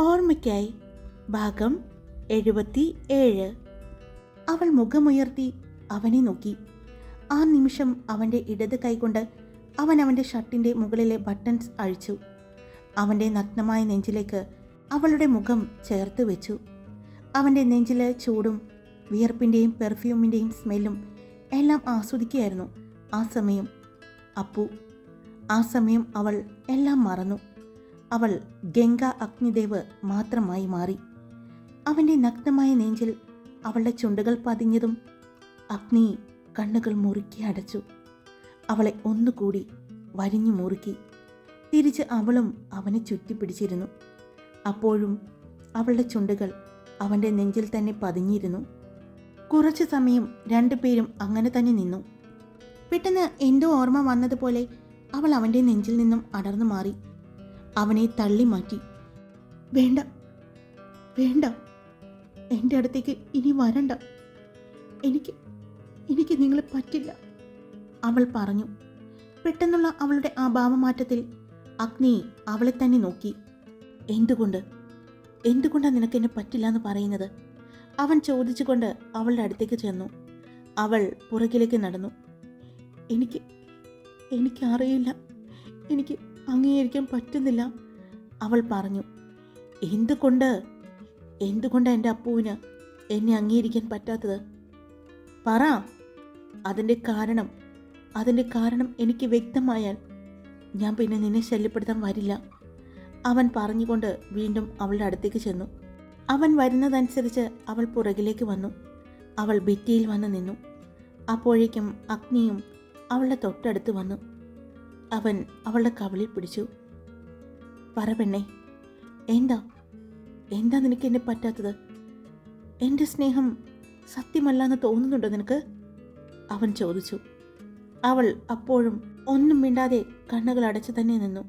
ഓർമ്മയ്ക്കായി. ഭാഗം എഴുപത്തി ഏഴ് അവൾ മുഖമുയർത്തി അവനെ നോക്കി. ആ നിമിഷം അവന്റെ ഇടത് കൈകൊണ്ട് അവൻ അവന്റെ ഷർട്ടിന്റെ മുകളിലെ ബട്ടൺസ് അഴിച്ചു. അവന്റെ നഗ്നമായ നെഞ്ചിലേക്ക് അവളുടെ മുഖം ചേർത്ത് വെച്ചു. അവന്റെ നെഞ്ചിലെ ചൂടും വിയർപ്പിന്റെയും പെർഫ്യൂമിന്റെയും സ്മെല്ലും എല്ലാം ആസ്വദിക്കുകയായിരുന്നു ആ സമയം. അപ്പു ആ സമയം അവൾ എല്ലാം മറന്നു. അവൾ ഗംഗ അഗ്നിദേവ് മാത്രമായി മാറി. അവന്റെ നഗ്നമായ നെഞ്ചിൽ അവളുടെ ചുണ്ടുകൾ പതിഞ്ഞതും അഗ്നി കണ്ണുകൾ മുറുക്കി അടച്ചു. അവളെ ഒന്നുകൂടി വരിഞ്ഞു മുറുക്കി. തിരിച്ച് അവളും അവനെ ചുറ്റിപ്പിടിച്ചിരുന്നു. അപ്പോഴും അവളുടെ ചുണ്ടുകൾ അവന്റെ നെഞ്ചിൽ തന്നെ പതിഞ്ഞിരുന്നു. കുറച്ചു സമയം രണ്ടുപേരും അങ്ങനെ തന്നെ നിന്നു. പെട്ടെന്ന് എന്തോ ഓർമ്മ വന്നതുപോലെ അവൾ അവന്റെ നെഞ്ചിൽ നിന്നും അടർന്നു മാറി. അവനെ തള്ളി മാറ്റി വേണ്ട വേണ്ട. എന്റെ അടുത്തേക്ക് ഇനി വരണ്ട. എനിക്ക് എനിക്ക് നിങ്ങളെ പറ്റില്ല. അവൾ പറഞ്ഞു. പെട്ടെന്നുള്ള അവളുടെ ആ ഭാവമാറ്റത്തിൽ അഗ്നി അവളെ തന്നെ നോക്കി. എന്തുകൊണ്ട്? എന്തുകൊണ്ടാണ് നിനക്ക് എന്നെ പറ്റില്ല എന്ന് പറയുന്നത്? അവൻ ചോദിച്ചുകൊണ്ട് അവളുടെ അടുത്തേക്ക് ചെന്നു. അവൾ പുറകിലേക്ക് നടന്നു. എനിക്ക് എനിക്കറിയില്ല. എനിക്ക് അംഗീകരിക്കാൻ പറ്റുന്നില്ല. അവൾ പറഞ്ഞു എന്തുകൊണ്ട്? എന്തുകൊണ്ട് എന്റെ അപ്പുവിന് എന്നെ അംഗീകരിക്കാൻ പറ്റാത്തത്? പറ. അതിന്റെ കാരണം അതിന്റെ കാരണം എനിക്ക് വ്യക്തമായാൽ ഞാൻ പിന്നെ നിന്നെ ശല്യപ്പെടുത്താൻ വരില്ല. അവൻ പറഞ്ഞുകൊണ്ട് വീണ്ടും അവളുടെ അടുത്തേക്ക് ചെന്നു. അവൻ വരുന്നതനുസരിച്ച് അവൾ പുറകിലേക്ക് വന്നു. അവൾ ഭിത്തിയിൽ വന്ന് നിന്നു. അപ്പോഴേക്കും അഗ്നിയും അവളുടെ തൊട്ടടുത്ത് വന്നു. അവൻ അവളുടെ കവിളിൽ പിടിച്ചു. പറ പെണ്ണേ എന്താ? എന്താ നിനക്ക് എന്നെ പറ്റാത്തത്? എന്റെ സ്നേഹം സത്യമല്ലാന്ന് തോന്നുന്നുണ്ടോ നിനക്ക്? അവൻ ചോദിച്ചു. അവൾ അപ്പോഴും ഒന്നും മിണ്ടാതെ കണ്ണുകൾ അടച്ചു തന്നെ നിന്നു.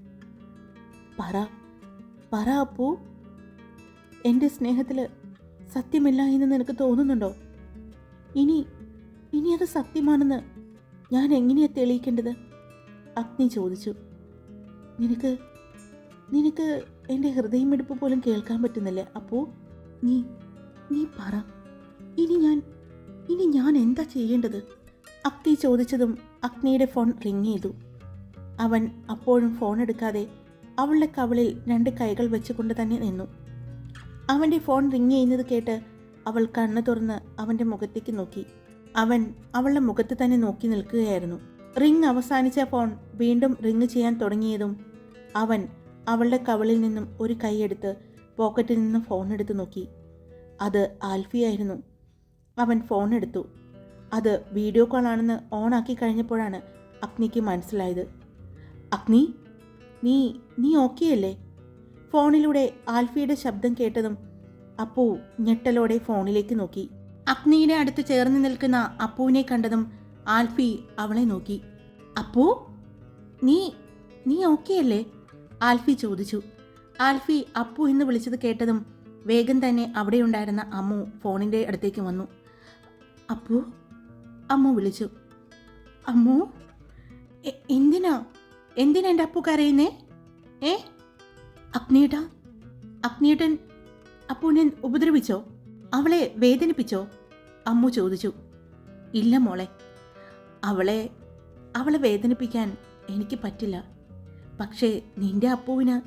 പറ പറ അപ്പൂ. എന്റെ സ്നേഹത്തിൽ സത്യമില്ല എന്ന് നിനക്ക് തോന്നുന്നുണ്ടോ? ഇനി ഇനി അത് സത്യമാണെന്ന് ഞാൻ എങ്ങനെയാണ് തെളിയിക്കേണ്ടത്? അഗ്നി ചോദിച്ചു. നിനക്ക് നിനക്ക് എന്റെ ഹൃദയമെടുപ്പ് പോലും കേൾക്കാൻ പറ്റുന്നില്ലേ? അപ്പോൾ നീ നീ പറ. ഇനി ഞാൻ ഇനി ഞാൻ എന്താ ചെയ്യേണ്ടത്? അഗ്നി ചോദിച്ചതും അഗ്നിയുടെ ഫോൺ റിങ് ചെയ്തു. അവൻ അപ്പോഴും ഫോൺ എടുക്കാതെ അവളുടെ കവളിൽ രണ്ട് കൈകൾ വെച്ചുകൊണ്ട് തന്നെ നിന്നു. അവന്റെ ഫോൺ റിങ് ചെയ്യുന്നത് കേട്ട് അവൾ കണ്ണു തുറന്ന് അവന്റെ മുഖത്തേക്ക് നോക്കി. അവൻ അവളുടെ മുഖത്ത് തന്നെ നോക്കി നിൽക്കുകയായിരുന്നു. റിങ് അവസാനിച്ച ഫോൺ വീണ്ടും റിങ് ചെയ്യാൻ തുടങ്ങിയതും അവൻ അവളുടെ കവളിൽ നിന്നും ഒരു കൈയെടുത്ത് പോക്കറ്റിൽ നിന്ന് ഫോൺ എടുത്തു നോക്കി. അത് ആൽഫിയായിരുന്നു അവൻ ഫോൺ എടുത്തു. അത് വീഡിയോ കോൾ ആണെന്ന് ഓണാക്കി കഴിഞ്ഞപ്പോഴാണ് അഗ്നിക്ക് മനസ്സിലായത്. അഗ്നി? നീ നീ ഓക്കെയല്ലേ ഫോണിലൂടെ ആൽഫിയുടെ ശബ്ദം കേട്ടതും അപ്പു ഞെട്ടലോടെ ഫോണിലേക്ക് നോക്കി. അഗ്നിയുടെ അടുത്ത് ചേർന്ന് നിൽക്കുന്ന അപ്പുവിനെ കണ്ടതും ആൽഫി അവളെ നോക്കി. അപ്പോ? നീ നീ ഓക്കെ അല്ലേ ആൽഫി ചോദിച്ചു. ആൽഫി അപ്പു എന്ന് വിളിച്ചത് കേട്ടതും വേഗം തന്നെ അവിടെ ഉണ്ടായിരുന്ന അമ്മു ഫോണിന്റെ അടുത്തേക്ക് വന്നു. അപ്പു? അമ്മു വിളിച്ചു. അമ്മു? എന്തിനാ? എന്തിനാ എന്റെ അപ്പു കരയുന്നേ? ഏ? അഗ്നിയേട്ട അഗ്നിയേട്ടൻ അപ്പുവിനെ ഉപദ്രവിച്ചോ? അവളെ വേദനിപ്പിച്ചോ? അമ്മു ചോദിച്ചു. ഇല്ല മോളെ അവളെ അവളെ വേദനിപ്പിക്കാൻ എനിക്ക് പറ്റില്ല. പക്ഷേ നിന്റെ അപ്പുവിന്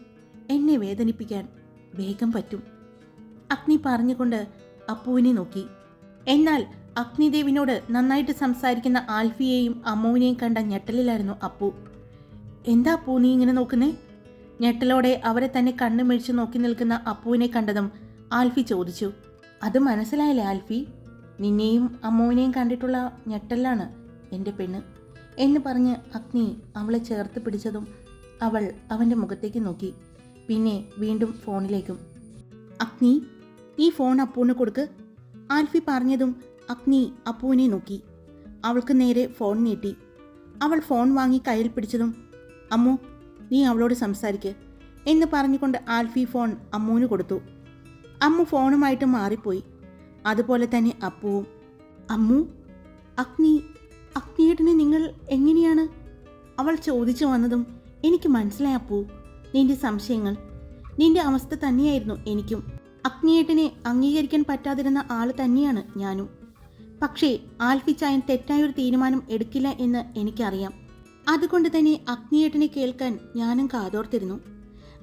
എന്നെ വേദനിപ്പിക്കാൻ വേഗം പറ്റും. അഗ്നി പറഞ്ഞുകൊണ്ട് അപ്പുവിനെ നോക്കി. എന്നാൽ അഗ്നിദേവിനോട് നന്നായിട്ട് സംസാരിക്കുന്ന ആൽഫിയെയും അമ്മുവിനെയും കണ്ട ഞെട്ടലിലായിരുന്നു അപ്പു. എന്താ അപ്പു നീ ഇങ്ങനെ നോക്കുന്നേ? ഞെട്ടലോടെ അവരെ തന്നെ കണ്ണു കണ്ണുമിഴിച്ച് നോക്കി നിൽക്കുന്ന അപ്പുവിനെ കണ്ടതും ആൽഫി ചോദിച്ചു. അത് മനസ്സിലായില്ലേ ആൽഫി? നിന്നെയും അമ്മുവിനെയും കണ്ടിട്ടുള്ള ഞെട്ടലാണ് എന്റെ പെണ്ണ് എന്ന് പറഞ്ഞ് അഗ്നി അവളെ ചേർത്ത് പിടിച്ചതും അവൾ അവന്റെ മുഖത്തേക്ക് നോക്കി. പിന്നെ വീണ്ടും ഫോണിലേക്കും. അഗ്നി ഈ ഫോൺ അപ്പൂന് കൊടുക്ക്. ആൽഫി പറഞ്ഞതും അഗ്നി അപ്പുവിനെ നോക്കി. അവൾക്ക് നേരെ ഫോൺ നീട്ടി. അവൾ ഫോൺ വാങ്ങി കയ്യിൽ പിടിച്ചതും അമ്മു നീ അവളോട് സംസാരിക്ക് എന്ന് പറഞ്ഞുകൊണ്ട് ആൽഫി ഫോൺ അമ്മുവിന് കൊടുത്തു. അമ്മു ഫോണുമായിട്ട് മാറിപ്പോയി. അതുപോലെ തന്നെ അപ്പുവും. അമ്മു അഗ്നി അഗ്നിയേട്ടനെ നിങ്ങൾ എങ്ങനെയാണ്? അവൾ ചോദിച്ചു വന്നതും എനിക്ക് മനസ്സിലായി അപ്പു നിന്റെ സംശയങ്ങൾ നിന്റെ അവസ്ഥ തന്നെയായിരുന്നു എനിക്കും. അഗ്നിയേട്ടനെ അംഗീകരിക്കാൻ പറ്റാതിരുന്ന ആൾ തന്നെയാണ് ഞാനും. പക്ഷേ ആൽഫിച്ചായൻ തെറ്റായൊരു തീരുമാനം എടുക്കില്ല എന്ന് എനിക്കറിയാം. അതുകൊണ്ട് തന്നെ അഗ്നിയേട്ടനെ കേൾക്കാൻ ഞാനും കാതോർത്തിരുന്നു.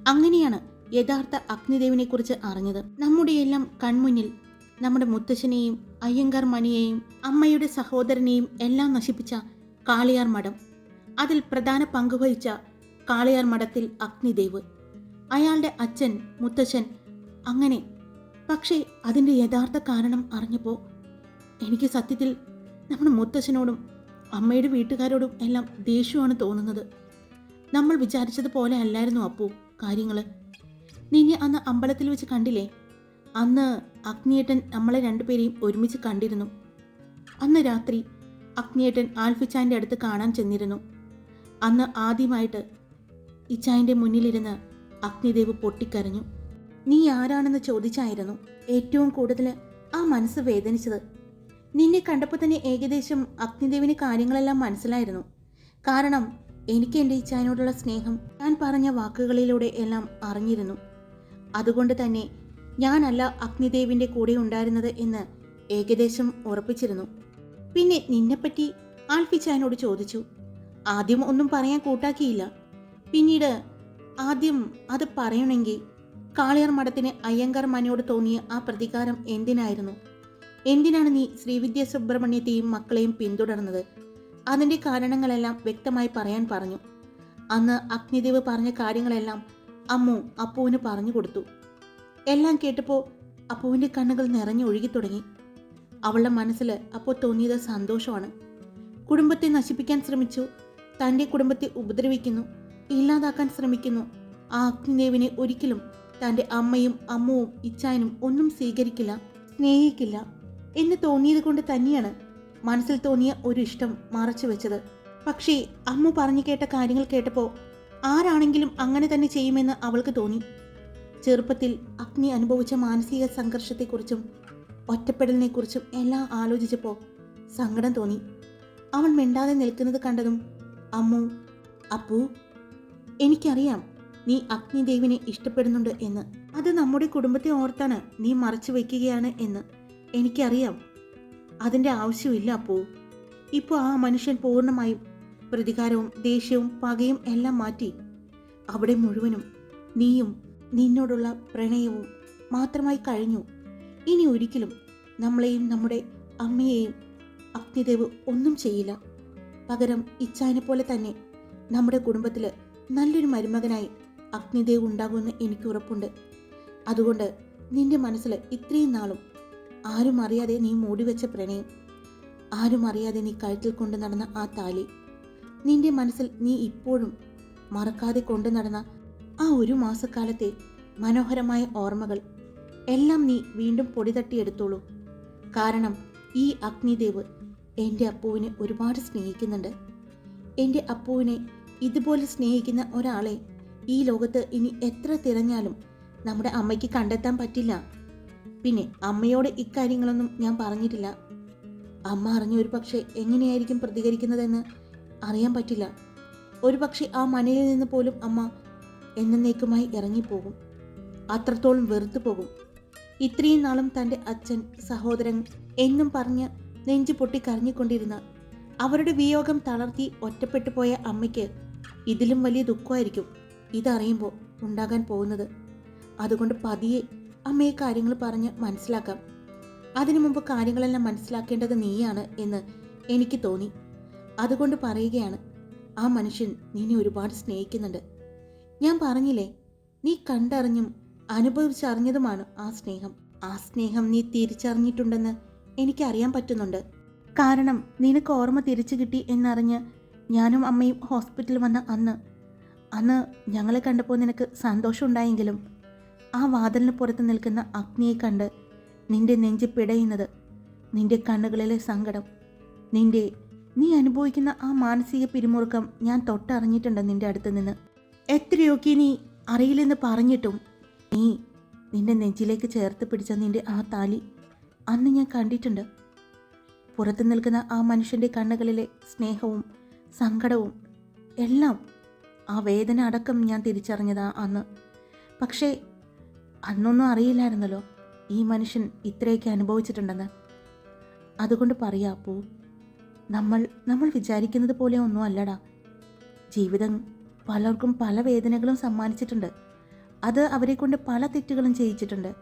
അങ്ങനെയാണ് യഥാർത്ഥ അഗ്നിദേവിനെക്കുറിച്ച് അറിഞ്ഞത്. നമ്മുടെയെല്ലാം കൺമുന്നിൽ നമ്മുടെ മുത്തശ്ശനെയും അയ്യങ്കാർ മണിയെയും അമ്മയുടെ സഹോദരനെയും എല്ലാം നശിപ്പിച്ച കാളിയാർ മഠം. അതിൽ പ്രധാന പങ്കുവഹിച്ച കാളിയാർ മഠത്തിൽ അഗ്നിദേവ്. അയാളുടെ അച്ഛൻ മുത്തച്ഛൻ അങ്ങനെ. പക്ഷേ അതിന്റെ യഥാർത്ഥ കാരണം അറിഞ്ഞപ്പോൾ എനിക്ക് സത്യത്തിൽ നമ്മുടെ മുത്തച്ഛനോടും അമ്മയുടെ വീട്ടുകാരോടും എല്ലാം ദേഷ്യമാണ് തോന്നുന്നത്. നമ്മൾ വിചാരിച്ചതുപോലെ അല്ലായിരുന്നു അപ്പു കാര്യങ്ങൾ നിന്നെ അന്ന് അമ്പലത്തിൽ വെച്ച് കണ്ടില്ലേ? അന്ന് അഗ്നിയേട്ടൻ നമ്മളെ രണ്ടുപേരെയും ഒരുമിച്ച് കണ്ടിരുന്നു. അന്ന് രാത്രി അഗ്നിയേട്ടൻ ആൽഫിച്ചാന്റെ അടുത്ത് കാണാൻ ചെന്നിരുന്നു. അന്ന് ആദ്യമായിട്ട് ഇച്ചായന്റെ മുന്നിലിരുന്ന് അഗ്നിദേവ് പൊട്ടിക്കരഞ്ഞു. നീ ആരാണെന്ന് ചോദിച്ചായിരുന്നു ഏറ്റവും കൂടുതൽ ആ മനസ്സ് വേദനിച്ചത്. നിന്നെ കണ്ടപ്പോൾ തന്നെ ഏകദേശം അഗ്നിദേവിന് കാര്യങ്ങളെല്ലാം മനസ്സിലായിരുന്നു. കാരണം എനിക്ക് എന്റെ ഇച്ചായനോടുള്ള സ്നേഹം ഞാൻ പറഞ്ഞ വാക്കുകളിലൂടെ എല്ലാം അറിഞ്ഞിരുന്നു. അതുകൊണ്ട് തന്നെ ഞാനല്ല അഗ്നിദേവിന്റെ കൂടെ ഉണ്ടായിരുന്നത് എന്ന് ഏകദേശം ഉറപ്പിച്ചിരുന്നു. പിന്നെ നിന്നെപ്പറ്റി ആൽഫിച്ചായനോട് ചോദിച്ചു. ആദ്യം ഒന്നും പറയാൻ കൂട്ടാക്കിയില്ല. പിന്നീട് ആദ്യം അത് പറയണമെങ്കിൽ കാളിയാർ മഠത്തിന് അയ്യങ്കർ മനയോട് തോന്നിയ ആ പ്രതികാരം എന്തിനായിരുന്നു? എന്തിനാണ് നീ ശ്രീവിദ്യ സുബ്രഹ്മണ്യത്തെയും മക്കളെയും പിന്തുടർന്നത്? അതിന്റെ കാരണങ്ങളെല്ലാം വ്യക്തമായി പറയാൻ പറഞ്ഞു. അന്ന് അഗ്നിദേവ് പറഞ്ഞ കാര്യങ്ങളെല്ലാം അമ്മു അപ്പുവിന് പറഞ്ഞു കൊടുത്തു. എല്ലാം കേട്ടപ്പോൾ അപ്പുവിന്റെ കണ്ണുകൾ നിറഞ്ഞൊഴുകി തുടങ്ങി. അവളുടെ മനസ്സിൽ അപ്പോൾ തോന്നിയത് സന്തോഷമാണ്. കുടുംബത്തെ നശിപ്പിക്കാൻ ശ്രമിച്ചു തന്റെ കുടുംബത്തെ ഉപദ്രവിക്കുന്നു ഇല്ലാതാക്കാൻ ശ്രമിക്കുന്നു. ആ അഗ്നിദേവിനെ ഒരിക്കലും തന്റെ അമ്മയും അമ്മുവും ഇച്ചായനും ഒന്നും സ്വീകരിക്കില്ല സ്നേഹിക്കില്ല എന്ന് തോന്നിയത് കൊണ്ട് തന്നെയാണ് മനസ്സിൽ തോന്നിയ ഒരു ഇഷ്ടം മറച്ചു വെച്ചത്. പക്ഷേ അമ്മ പറഞ്ഞു കേട്ട കാര്യങ്ങൾ കേട്ടപ്പോൾ ആരാണെങ്കിലും അങ്ങനെ തന്നെ ചെയ്യുമെന്ന് അവൾക്ക് തോന്നി. ചെറുപ്പത്തിൽ അഗ്നി അനുഭവിച്ച മാനസിക സംഘർഷത്തെക്കുറിച്ചും ഒറ്റപ്പെടലിനെക്കുറിച്ചും എല്ലാം ആലോചിച്ചപ്പോൾ സങ്കടം തോന്നി. അവൾ മിണ്ടാതെ നിൽക്കുന്നത് കണ്ടതും അമ്മു അപ്പു എനിക്കറിയാം നീ അഗ്നിദേവിനെ ഇഷ്ടപ്പെടുന്നുണ്ട് എന്ന്. അത് നമ്മുടെ കുടുംബത്തെ ഓർത്താണ് നീ മറച്ചു വയ്ക്കുകയാണ് എന്ന്. എനിക്കറിയാം. അതിന്റെ ആവശ്യമില്ല അപ്പു. ഇപ്പോൾ ആ മനുഷ്യൻ പൂർണമായും പ്രതികാരവും ദേഷ്യവും പകയും എല്ലാം മാറ്റി. അവിടെ മുഴുവനും നീയും നിന്നോടുള്ള പ്രണയവും മാത്രമായി കഴിഞ്ഞു. ഇനി ഒരിക്കലും നമ്മളെയും നമ്മുടെ അമ്മയെയും അഗ്നിദേവ് ഒന്നും ചെയ്യില്ല. പകരം ഇച്ചാനെ പോലെ തന്നെ നമ്മുടെ കുടുംബത്തിൽ നല്ലൊരു മരുമകനായി അഗ്നിദേവ് ഉണ്ടാകുമെന്ന് എനിക്ക് ഉറപ്പുണ്ട്. അതുകൊണ്ട് നിന്റെ മനസ്സിൽ ഇത്രയും നാളും ആരും അറിയാതെ നീ മൂടിവെച്ച പ്രണയം ആരും അറിയാതെ നീ കഴുത്തിൽ കൊണ്ടു നടന്ന ആ താലി നിന്റെ മനസ്സിൽ നീ ഇപ്പോഴും മറക്കാതെ കൊണ്ടു നടന്ന ആ ഒരു മാസക്കാലത്തെ മനോഹരമായ ഓർമ്മകൾ എല്ലാം നീ വീണ്ടും പൊടി തട്ടിയെടുത്തോളൂ കാരണം ഈ അഗ്നിദേവ് എന്റെ അപ്പുവിനെ ഒരുപാട് സ്നേഹിക്കുന്നുണ്ട്. എന്റെ അപ്പുവിനെ ഇതുപോലെ സ്നേഹിക്കുന്ന ഒരാളെ ഈ ലോകത്ത് ഇനി എത്ര തിരഞ്ഞാലും നമ്മുടെ അമ്മയ്ക്ക് കണ്ടെത്താൻ പറ്റില്ല. പിന്നെ അമ്മയോട് ഇക്കാര്യങ്ങളൊന്നും ഞാൻ പറഞ്ഞിട്ടില്ല. അമ്മ അറിഞ്ഞ ഒരു പക്ഷേ എങ്ങനെയായിരിക്കും പ്രതികരിക്കുന്നതെന്ന് അറിയാൻ പറ്റില്ല. ഒരു പക്ഷേ ആ മനയിൽ നിന്ന് പോലും അമ്മ എന്നേക്കുമായി ഇറങ്ങിപ്പോകും. അത്രത്തോളം വെറുത്തു പോകും ഇത്രയും നാളും തന്റെ അച്ഛൻ സഹോദരൻ എന്നും പറഞ്ഞ് നെഞ്ചു പൊട്ടി കരഞ്ഞുകൊണ്ടിരുന്ന അവരുടെ വിയോഗം തളർത്തി ഒറ്റപ്പെട്ടു പോയ അമ്മയ്ക്ക് ഇതിലും വലിയ ദുഃഖമായിരിക്കും ഇതറിയുമ്പോൾ ഉണ്ടാകാൻ പോകുന്നത്. അതുകൊണ്ട് പതിയെ അമ്മയെ കാര്യങ്ങൾ പറഞ്ഞ് മനസ്സിലാക്കാം. അതിനു മുമ്പ് കാര്യങ്ങളെല്ലാം മനസ്സിലാക്കേണ്ടത് നീയാണ് എന്ന് എനിക്ക് തോന്നി. അതുകൊണ്ട് പറയുകയാണ് ആ മനുഷ്യൻ നിന്നെ ഒരുപാട് സ്നേഹിക്കുന്നുണ്ട്. ഞാൻ പറഞ്ഞില്ലേ നീ കണ്ടറിഞ്ഞും അനുഭവിച്ചറിഞ്ഞതുമാണ് ആ സ്നേഹം. ആ സ്നേഹം നീ തിരിച്ചറിഞ്ഞിട്ടുണ്ടെന്ന് എനിക്കറിയാൻ പറ്റുന്നുണ്ട്. കാരണം നിനക്ക് ഓർമ്മ തിരിച്ചു കിട്ടി എന്നറിഞ്ഞ് ഞാനും അമ്മയും ഹോസ്പിറ്റലിൽ വന്ന അന്ന്. അന്ന് ഞങ്ങളെ കണ്ടപ്പോൾ നിനക്ക് സന്തോഷമുണ്ടായെങ്കിലും ആ വാതിലിന് പുറത്ത് നിൽക്കുന്ന അഗ്നിയെ കണ്ട് നിന്റെ നെഞ്ച് പിടയുന്നത് നിന്റെ കണ്ണുകളിലെ സങ്കടം നിന്റെ നീ അനുഭവിക്കുന്ന ആ മാനസിക പിരിമുറുക്കം ഞാൻ തൊട്ടറിഞ്ഞിട്ടുണ്ട് നിന്റെ അടുത്ത് നിന്ന്. എത്രയൊക്കെ നീ അറിയില്ലെന്ന് പറഞ്ഞിട്ടും നീ നിന്റെ നെഞ്ചിലേക്ക് ചേർത്ത് പിടിച്ച നിന്റെ ആ താലി അന്ന് ഞാൻ കണ്ടിട്ടുണ്ട്. പുറത്ത് നിൽക്കുന്ന ആ മനുഷ്യന്റെ കണ്ണുകളിലെ സ്നേഹവും സങ്കടവും എല്ലാം ആ വേദന അടക്കം ഞാൻ തിരിച്ചറിഞ്ഞതാ അന്ന്. പക്ഷേ അന്നൊന്നും അറിയില്ലായിരുന്നല്ലോ ഈ മനുഷ്യൻ ഇത്രയൊക്കെ അനുഭവിച്ചിട്ടുണ്ടെന്ന്. അതുകൊണ്ട് പറയാ പോ നമ്മൾ നമ്മൾ വിചാരിക്കുന്നത് പോലെ ഒന്നും അല്ലടാ. ജീവിതം പലർക്കും പല വേദനകളും സമ്മാനിച്ചിട്ടുണ്ട്. അത് അവരെ കൊണ്ട് പല തെറ്റുകളും ചെയ്യിച്ചിട്ടുണ്ട്.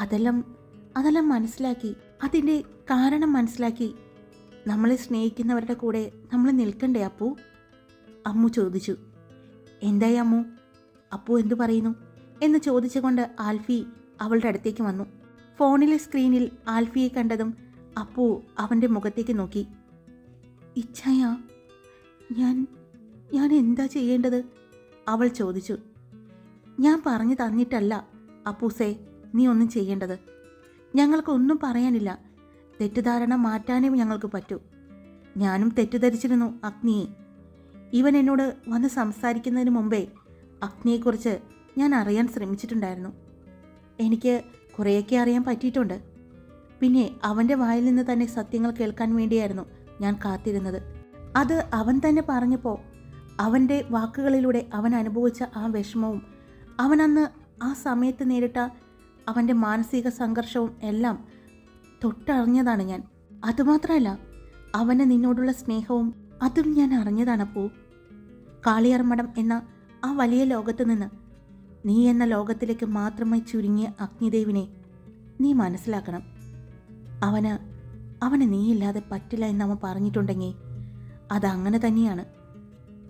അതെല്ലാം അതെല്ലാം മനസ്സിലാക്കി അതിന്റെ കാരണം മനസ്സിലാക്കി നമ്മളെ സ്നേഹിക്കുന്നവരുടെ കൂടെ നമ്മൾ നിൽക്കണ്ടേ അപ്പു? അമ്മു ചോദിച്ചു. എന്തായി അമ്മു? അപ്പു എന്തു പറയുന്നു? എന്ന് ചോദിച്ചുകൊണ്ട് ആൽഫി അവളുടെ അടുത്തേക്ക് വന്നു. ഫോണിലെ സ്ക്രീനിൽ ആൽഫിയെ കണ്ടതും അപ്പു അവന്റെ മുഖത്തേക്ക് നോക്കി. ഇച്ഛായ ഞാൻ ഞാൻ എന്താ ചെയ്യേണ്ടത്? അവൾ ചോദിച്ചു. ഞാൻ പറഞ്ഞു തന്നിട്ടല്ല അപ്പൂസേ നീ ഒന്നും ചെയ്യേണ്ടത്. ഞങ്ങൾക്കൊന്നും പറയാനില്ല. തെറ്റിദ്ധാരണ മാറ്റാനേ ഞങ്ങൾക്ക് പറ്റൂ. ഞാനും തെറ്റിദ്ധരിച്ചിരുന്നു അഗ്നിയെ. ഇവൻ എന്നോട് വന്ന് സംസാരിക്കുന്നതിന് മുമ്പേ അഗ്നിയെക്കുറിച്ച് ഞാൻ അറിയാൻ ശ്രമിച്ചിട്ടുണ്ടായിരുന്നു. എനിക്ക് കുറേയൊക്കെ അറിയാൻ പറ്റിയിട്ടുണ്ട്. പിന്നെ അവന്റെ വായിൽ നിന്ന് തന്നെ സത്യങ്ങൾ കേൾക്കാൻ വേണ്ടിയായിരുന്നു ഞാൻ കാത്തിരുന്നത്. അത് അവൻ തന്നെ പറഞ്ഞപ്പോൾ അവന്റെ വാക്കുകളിലൂടെ അവൻ അനുഭവിച്ച ആ വിഷമവും അവൻ അന്ന് ആ സമയത്ത് നേരിട്ട അവന്റെ മാനസിക സംഘർഷവും എല്ലാം തൊട്ടറിഞ്ഞതാണ് ഞാൻ. അതുമാത്രമല്ല അവന് നിന്നോടുള്ള സ്നേഹവും അതും ഞാൻ അറിഞ്ഞതാണ് അറിഞ്ഞതാണപ്പോ കാളിയാർമഠം എന്ന ആ വലിയ ലോകത്ത് നിന്ന് നീ എന്ന ലോകത്തിലേക്ക് മാത്രമായി ചുരുങ്ങിയ അഗ്നിദേവിനെ നീ മനസ്സിലാക്കണം. അവന് അവന് നീയില്ലാതെ പറ്റില്ല എന്ന് പറഞ്ഞിട്ടുണ്ടെങ്കിൽ അതങ്ങനെ തന്നെയാണ്.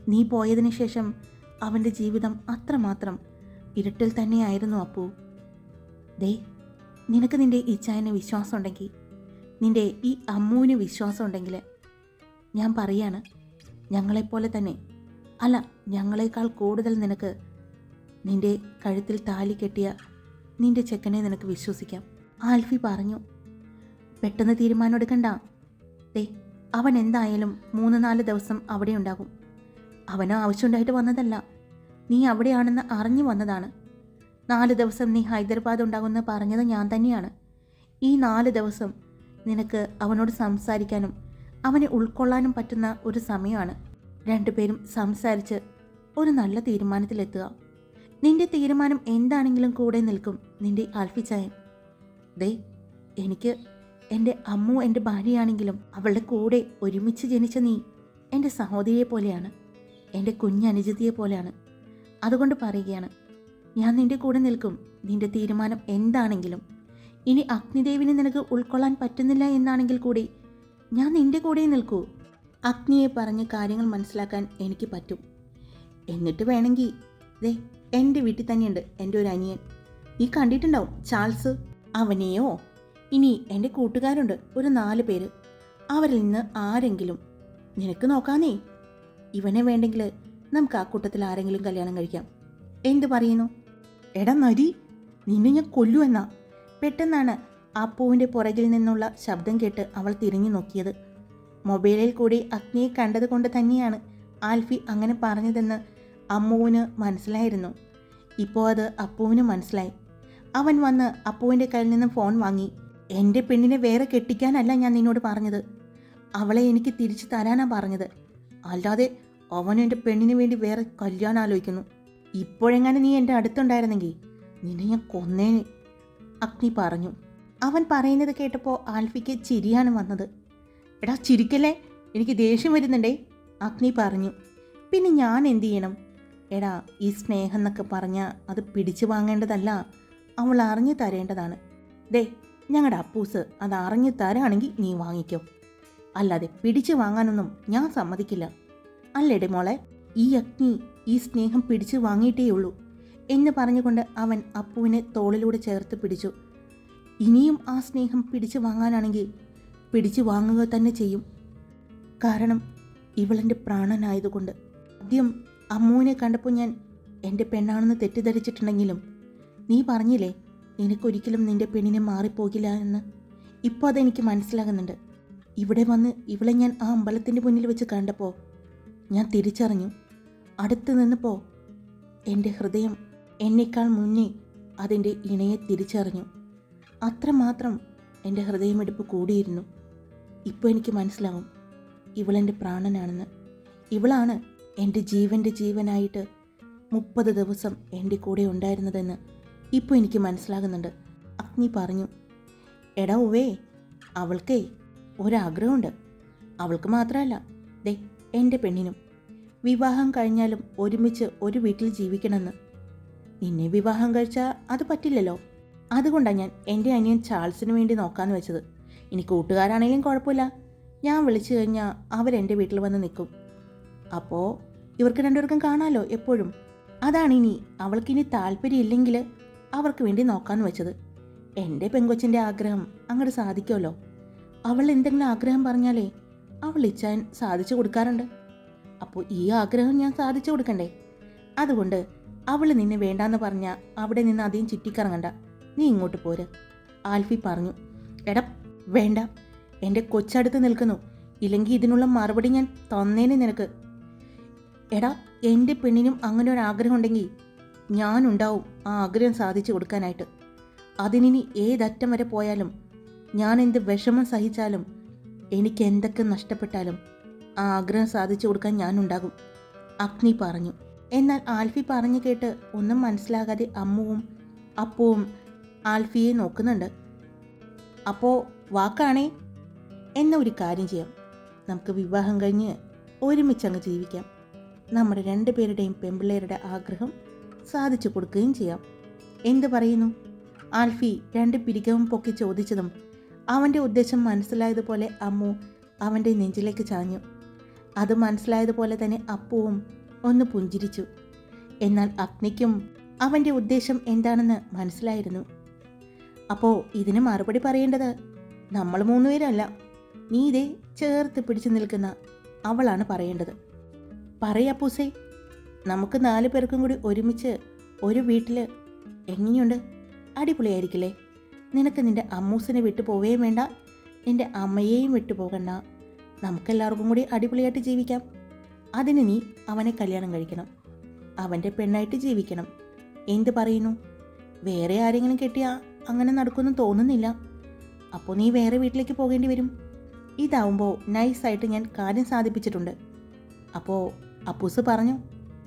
നീ പോയതിന് ശേഷം അവന്റെ ജീവിതം അത്രമാത്രം ഇരുട്ടിൽ തന്നെയായിരുന്നു അപ്പു. ദേ നിനക്ക് നിന്റെ ഈ വിശ്വാസം ഉണ്ടെങ്കിൽ നിന്റെ ഈ അമ്മുവിന് വിശ്വാസമുണ്ടെങ്കിൽ ഞാൻ പറയാണ് ഞങ്ങളെപ്പോലെ തന്നെ. അല്ല ഞങ്ങളെക്കാൾ കൂടുതൽ നിനക്ക് നിന്റെ കഴുത്തിൽ താലി കെട്ടിയ നിന്റെ ചെക്കനെ നിനക്ക് വിശ്വസിക്കാം. ആൽഫി പറഞ്ഞു പെട്ടെന്ന് തീരുമാനം എടുക്കണ്ട ദേ അവൻ എന്തായാലും മൂന്ന് നാല് ദിവസം അവിടെ ഉണ്ടാകും അവന് ആവശ്യമുണ്ടായിട്ട് വന്നതല്ല. നീ അവിടെയാണെന്ന് അറിഞ്ഞു വന്നതാണ്. നാല് ദിവസം നീ ഹൈദരാബാദ് ഉണ്ടാകുമെന്ന് പറഞ്ഞത് ഞാൻ തന്നെയാണ്. ഈ നാല് ദിവസം നിനക്ക് അവനോട് സംസാരിക്കാനും അവനെ ഉൾക്കൊള്ളാനും പറ്റുന്ന ഒരു സമയമാണ്. രണ്ടുപേരും സംസാരിച്ച് ഒരു നല്ല തീരുമാനത്തിലെത്തുക. നിന്റെ തീരുമാനം എന്താണെങ്കിലും കൂടെ നിൽക്കും നിന്റെ ആൽഫിച്ചായൻ ദേ എനിക്ക് എന്റെ അമ്മു എന്റെ ഭാര്യയാണെങ്കിലും അവളുടെ കൂടെ ഒരുമിച്ച് ജനിച്ച നീ എന്റെ സഹോദരിയെ പോലെയാണ് എന്റെ കുഞ്ഞനുജതിയെ പോലെയാണ്. അതുകൊണ്ട് പറയുകയാണ് ഞാൻ നിന്റെ കൂടെ നിൽക്കും. നിന്റെ തീരുമാനം എന്താണെങ്കിലും. ഇനി അഗ്നിദേവിനെ നിനക്ക് ഉൾക്കൊള്ളാൻ പറ്റുന്നില്ല എന്നാണെങ്കിൽ കൂടി ഞാൻ നിന്റെ കൂടെ നിൽക്കൂ അഗ്നിയെ പറഞ്ഞ് കാര്യങ്ങൾ മനസ്സിലാക്കാൻ എനിക്ക് പറ്റും. എന്നിട്ട് വേണമെങ്കിൽ ദേ എന്റെ വീട്ടിൽ തന്നെയുണ്ട് എന്റെ ഒരു അനിയൻ. നീ കണ്ടിട്ടുണ്ടാവും ചാൾസ്? അവനെയോ? ഇനി എന്റെ കൂട്ടുകാരുണ്ട് ഒരു നാല് പേര്. അവരിൽ നിന്ന് ആരെങ്കിലും? നിനക്ക് നോക്കാന്നേ. ഇവനെ വേണ്ടെങ്കിൽ നമുക്ക് ആ കൂട്ടത്തിൽ ആരെങ്കിലും കല്യാണം കഴിക്കാം. എന്ത് പറയുന്നു? എടാ നരി നിന്നെ ഞാൻ കൊല്ലു എന്നാ. പെട്ടെന്നാണ് ആ പൂവിന്റെ പുറകിൽ നിന്നുള്ള ശബ്ദം കേട്ട് അവൾ തിരിഞ്ഞു നോക്കിയത്. മൊബൈലിൽ കൂടി അഗ്നിയെ കണ്ടത് കൊണ്ട് തന്നെയാണ് ആൽഫി അങ്ങനെ പറഞ്ഞതെന്ന് അമ്മുവിന് മനസ്സിലായിരുന്നു. ഇപ്പോൾ അത് അപ്പുവിന് മനസ്സിലായി. അവൻ വന്ന് അപ്പുവിന്റെ കയ്യിൽ നിന്ന് ഫോൺ വാങ്ങി. എന്റെ പെണ്ണിനെ വേറെ കെട്ടിക്കാനല്ല ഞാൻ നിന്നോട് പറഞ്ഞത്. അവളെ എനിക്ക് തിരിച്ചു തരാനാണ് പറഞ്ഞത്. അല്ലാതെ അവനും എന്റെ പെണ്ണിന് വേണ്ടി വേറെ കല്യാണം ആലോചിക്കുന്നു. ഇപ്പോഴെങ്ങനെ നീ എന്റെ അടുത്തുണ്ടായിരുന്നെങ്കിൽ നിന്നെ ഞാൻ കൊന്നേനെ. അഗ്നി പറഞ്ഞു. അവൻ പറയുന്നത് കേട്ടപ്പോൾ ആൽഫിക്ക് ചിരിയാണ് വന്നത്. എടാ ചിരിക്കല്ലേ? എനിക്ക് ദേഷ്യം വരുന്നുണ്ടേ. അഗ്നി പറഞ്ഞു. പിന്നെ ഞാൻ എന്തു ചെയ്യണം? എടാ ഈ സ്നേഹം എന്നൊക്കെ പറഞ്ഞാൽ അത് പിടിച്ചു വാങ്ങേണ്ടതല്ല. അവൾ അറിഞ്ഞു തരേണ്ടതാണ്. ദേ ഞങ്ങളുടെ അപ്പൂസ് അത് അറിഞ്ഞു തരാണെങ്കിൽ നീ വാങ്ങിക്കോ. അല്ലാതെ പിടിച്ചു വാങ്ങാനൊന്നും ഞാൻ സമ്മതിക്കില്ല. അല്ലേടെ മോളെ ഈ അഗ്നി ഈ സ്നേഹം പിടിച്ചു വാങ്ങിയിട്ടേയുള്ളൂ എന്ന് പറഞ്ഞുകൊണ്ട് അവൻ അപ്പുവിനെ തോളിലൂടെ ചേർത്ത് പിടിച്ചു. ഇനിയും ആ സ്നേഹം പിടിച്ചു വാങ്ങാനാണെങ്കിൽ പിടിച്ചു വാങ്ങുക തന്നെ ചെയ്യും. കാരണം ഇവളെന്റെ പ്രാണനായതുകൊണ്ട്. ആദ്യം അമ്മുവിനെ കണ്ടപ്പോൾ ഞാൻ എന്റെ പെണ്ണാണെന്ന് തെറ്റിദ്ധരിച്ചിട്ടുണ്ടെങ്കിലും നീ പറഞ്ഞില്ലേ നിനക്കൊരിക്കലും നിന്റെ പെണ്ണിനെ മാറിപ്പോകില്ല എന്ന്? ഇപ്പോൾ അതെനിക്ക് മനസ്സിലാകുന്നുണ്ട്. ഇവിടെ വന്ന് ഇവളെ ഞാൻ ആ അമ്പലത്തിന്റെ മുന്നിൽ വെച്ച് കണ്ടപ്പോൾ ഞാൻ തിരിച്ചറിഞ്ഞു. അടുത്ത് നിന്നപ്പോൾ എന്റെ ഹൃദയം എന്നേക്കാൾ മുന്നേ അതിന്റെ ഇണയെ തിരിച്ചറിഞ്ഞു. അത്രമാത്രം എന്റെ ഹൃദയമെടുപ്പ് കൂടിയിരുന്നു. ഇപ്പോൾ എനിക്ക് മനസ്സിലാവും ഇവളെന്റെ പ്രാണനാണെന്ന്. ഇവളാണ് എന്റെ ജീവന്റെ ജീവനായിട്ട് മുപ്പത് ദിവസം എന്റെ കൂടെ ഉണ്ടായിരുന്നതെന്ന് ഇപ്പോൾ എനിക്ക് മനസ്സിലാകുന്നുണ്ട്. അഗ്നി പറഞ്ഞു എടാ ഉവേ അവൾക്കേ ഒരാഗ്രഹമുണ്ട്. അവൾക്ക് മാത്രമല്ല ദേ എന്റെ പെണ്ണിനും. വിവാഹം കഴിഞ്ഞാലും ഒരുമിച്ച് ഒരു വീട്ടിൽ ജീവിക്കണമെന്ന്. നിന്നെ വിവാഹം കഴിച്ചാൽ അത് പറ്റില്ലല്ലോ. അതുകൊണ്ടാണ് ഞാൻ എന്റെ അനിയൻ ചാൾസിന് വേണ്ടി നോക്കാമെന്ന് വെച്ചത്. ഇനി കൂട്ടുകാരാണെങ്കിലും കുഴപ്പമില്ല. ഞാൻ വിളിച്ചു കഴിഞ്ഞാൽ അവരെന്റെ വീട്ടിൽ വന്ന് നിൽക്കും. അപ്പോൾ ഇവർക്ക് രണ്ടുപേർക്കും കാണാമല്ലോ എപ്പോഴും? അതാണ് ഇനി അവൾക്കിനി താല്പര്യമില്ലെങ്കിൽ അവർക്ക് വേണ്ടി നോക്കാമെന്ന് വെച്ചത്. എന്റെ പെങ്കൊച്ചിന്റെ ആഗ്രഹം അങ്ങോട്ട് സാധിക്കുമല്ലോ. അവൾ എന്തെങ്കിലും ആഗ്രഹം പറഞ്ഞാലേ അവൾ ഇച്ഛാൻ സാധിച്ചു കൊടുക്കാറുണ്ട്. അപ്പോൾ ഈ ആഗ്രഹം ഞാൻ സാധിച്ചു കൊടുക്കണ്ടേ? അതുകൊണ്ട് അവൾ നിന്നെ വേണ്ടാന്ന് പറഞ്ഞാൽ അവിടെ നിന്ന് അധികം ചുറ്റിക്കറങ്ങണ്ട. നീ ഇങ്ങോട്ട് പോര്. ആൽഫി പറഞ്ഞു എടാ വേണ്ട. എന്റെ കൊച്ചടുത്ത് നിൽക്കുന്നു. ഇല്ലെങ്കിൽ ഇതിനുള്ള മറുപടി ഞാൻ തന്നേനെ നിനക്ക്. എടാ എന്റെ പെണ്ണിനും അങ്ങനെ ഒരു ആഗ്രഹം ഉണ്ടെങ്കിൽ ഞാനുണ്ടാവും ആ ആഗ്രഹം സാധിച്ചു കൊടുക്കാനായിട്ട്. അതിനി ഏതറ്റം വരെ പോയാലും ഞാൻ എന്ത് വിഷമം സഹിച്ചാലും എനിക്ക് എന്തൊക്കെ നഷ്ടപ്പെട്ടാലും ആ ആഗ്രഹം സാധിച്ചു കൊടുക്കാൻ ഞാനുണ്ടാകും. അഗ്നി പറഞ്ഞു. എന്നാൽ ആൽഫി പറഞ്ഞു കേട്ട് ഒന്നും മനസ്സിലാകാതെ അമ്മുവും അപ്പുവും ആൽഫിയെ നോക്കുന്നുണ്ട്. അപ്പോൾ വാക്കാണേ? എന്ന ഒരു കാര്യം ചെയ്യാം. നമുക്ക് വിവാഹം കഴിഞ്ഞ് ഒരുമിച്ചങ്ങ് ജീവിക്കാം. നമ്മുടെ രണ്ട് പേരുടെയും പെമ്പിള്ളേരുടെ ആഗ്രഹം സാധിച്ചു കൊടുക്കുകയും ചെയ്യാം. എന്ത് പറയുന്നു? ആൽഫി രണ്ട് പിരികവും പൊക്കി ചോദിച്ചതും അവന്റെ ഉദ്ദേശം മനസ്സിലായതുപോലെ അമ്മു അവന്റെ നെഞ്ചിലേക്ക് ചാഞ്ഞു. അത് മനസ്സിലായതുപോലെ തന്നെ അപ്പുവും ഒന്ന് പുഞ്ചിരിച്ചു. എന്നാൽ അഗ്നിക്കും അവന്റെ ഉദ്ദേശം എന്താണെന്ന് മനസ്സിലായിരുന്നു. അപ്പോൾ ഇതിന് മറുപടി പറയേണ്ടത് നമ്മൾ മൂന്നുപേരല്ല. നീ ഇതേ ചേർത്ത് പിടിച്ചു നിൽക്കുന്ന അവളാണ് പറയേണ്ടത്. പറയപ്പൂസേ നമുക്ക് നാല് പേർക്കും കൂടി ഒരുമിച്ച് ഒരു വീട്ടിൽ എങ്ങനെയുണ്ട്? അടിപൊളിയായിരിക്കില്ലേ? നിനക്ക് നിന്റെ അമ്മൂസിനെ വിട്ടു പോവുകയും വേണ്ട. നിന്റെ അമ്മയെയും വിട്ടു പോകണ്ട. നമുക്കെല്ലാവർക്കും കൂടി അടിപൊളിയായിട്ട് ജീവിക്കാം. അതിന് നീ അവനെ കല്യാണം കഴിക്കണം. അവന്റെ പെണ്ണായിട്ട് ജീവിക്കണം. എന്ത് പറയുന്നു? വേറെ ആരെങ്കിലും കെട്ടിയാ അങ്ങനെ നടക്കുമെന്ന് തോന്നുന്നില്ല. അപ്പോൾ നീ വേറെ വീട്ടിലേക്ക് പോകേണ്ടി വരും. ഇതാവുമ്പോൾ നൈസായിട്ട് ഞാൻ കാര്യം സാധിപ്പിച്ചിട്ടുണ്ട്. അപ്പോൾ അപ്പൂസ് പറഞ്ഞു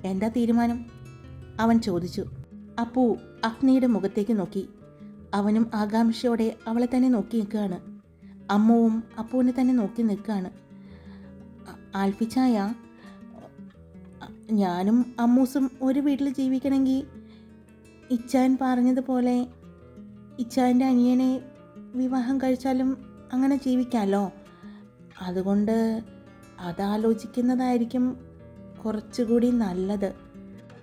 എന്താ തീരുമാനം? അവൻ ചോദിച്ചു. അപ്പു അഗ്നിയുടെ മുഖത്തേക്ക് നോക്കി. അവനും ആകാംക്ഷയോടെ അവളെ തന്നെ നോക്കി നിൽക്കുകയാണ്. അമ്മുവും അപ്പുവിനെ തന്നെ നോക്കി നിൽക്കുകയാണ്. ആൽഫിച്ചായ ഞാനും അമ്മൂസും ഒരു വീട്ടിൽ ജീവിക്കണമെങ്കിൽ ഇച്ചാൻ പറഞ്ഞതുപോലെ ഇച്ചാന്റെ അനിയനെ വിവാഹം കഴിച്ചാലും അങ്ങനെ ജീവിക്കാമല്ലോ. അതുകൊണ്ട് അതാലോചിക്കുന്നതായിരിക്കും കുറച്ചുകൂടി നല്ലത്.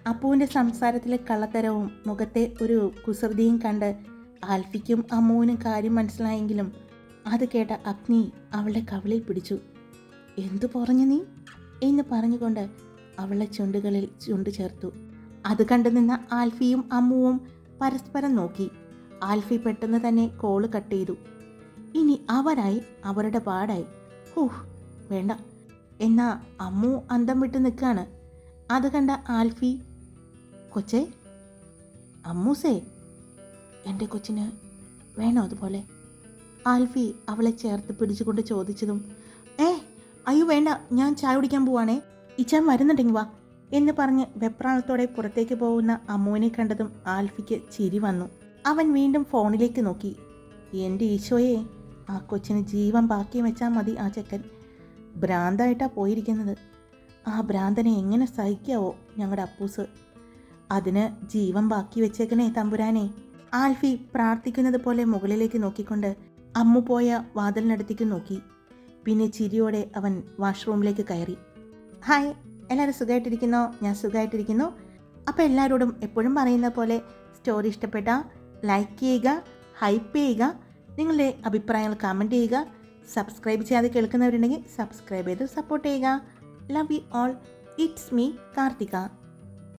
അപ്പുവിന്റെ സംസാരത്തിലെ കള്ളത്തരവും മുഖത്തെ ഒരു കുസൃതിയും കണ്ട് ആൽഫിക്കും അമ്മുവിനും കാര്യം മനസ്സിലായെങ്കിലും അത് കേട്ട അഗ്നി അവളുടെ കവിളിൽ പിടിച്ചു. എന്തു പറഞ്ഞു നീ? എന്ന് പറഞ്ഞുകൊണ്ട് അവളുടെ ചുണ്ടുകളിൽ ചുണ്ടു ചേർത്തു. അത് കണ്ടു നിന്ന ആൽഫിയും അമ്മുവും പരസ്പരം നോക്കി. ആൽഫി പെട്ടെന്ന് തന്നെ കോൾ കട്ട് ചെയ്തു. ഇനി അവരായി അവരുടെ പാടായി. ഹൂഹ് വേണ്ട എന്നാ അമ്മു അന്തം വിട്ട് നിൽക്കാണ് അത് കണ്ട ആൽഫി കൊച്ചേ അമ്മൂസേ എന്റെ കൊച്ചിന് വേണോ അതുപോലെ? ആൽഫി അവളെ ചേർത്ത് പിടിച്ചുകൊണ്ട് ചോദിച്ചതും ഏ അയ്യോ വേണ്ട ഞാൻ ചായ കുടിക്കാൻ പോവാണേ. ഇച്ചാൻ വരുന്നുണ്ടെങ്കിൽ വാ എന്ന് പറഞ്ഞ് വെപ്രാണത്തോടെ പുറത്തേക്ക് പോകുന്ന അമ്മുവിനെ കണ്ടതും ആൽഫിക്ക് ചിരി വന്നു. അവൻ വീണ്ടും ഫോണിലേക്ക് നോക്കി. എന്റെ ഈശോയെ ആ കൊച്ചിന് ജീവൻ ബാക്കി വെച്ചാൽ മതി ആ ചെക്കൻ. ഭ്രാന്തായിട്ടാ പോയിരിക്കുന്നത്. ആ ഭ്രാന്തനെ എങ്ങനെ സഹിക്കാവോ ഞങ്ങളുടെ അപ്പൂസ്. അതിന് ജീവൻ ബാക്കി വെച്ചേക്കണേ തമ്പുരാനെ. ആൽഫി പ്രാർത്ഥിക്കുന്നത് പോലെ മുകളിലേക്ക് നോക്കിക്കൊണ്ട് അമ്മു പോയ വാതിലിനടുത്തേക്ക് നോക്കി. പിന്നെ ചിരിയോടെ അവൻ വാഷ്റൂമിലേക്ക് കയറി. ഹായ് എല്ലാവരും സുഖമായിട്ടിരിക്കുന്നോ ഞാൻ സുഖമായിട്ടിരിക്കുന്നു അപ്പോൾ എല്ലാവരോടും എപ്പോഴും പറയുന്ന പോലെ സ്റ്റോറി ഇഷ്ടപ്പെട്ട ലൈക്ക് ചെയ്യുക ഹൈപ്പ് ചെയ്യുക നിങ്ങളുടെ അഭിപ്രായങ്ങൾ കമന്റ് ചെയ്യുക സബ്സ്ക്രൈബ് ചെയ്യാതെ കേൾക്കുന്നവരുണ്ടെങ്കിൽ സബ്സ്ക്രൈബ് ചെയ്ത് സപ്പോർട്ട് ചെയ്യുക. Love you all. It's me Karthika.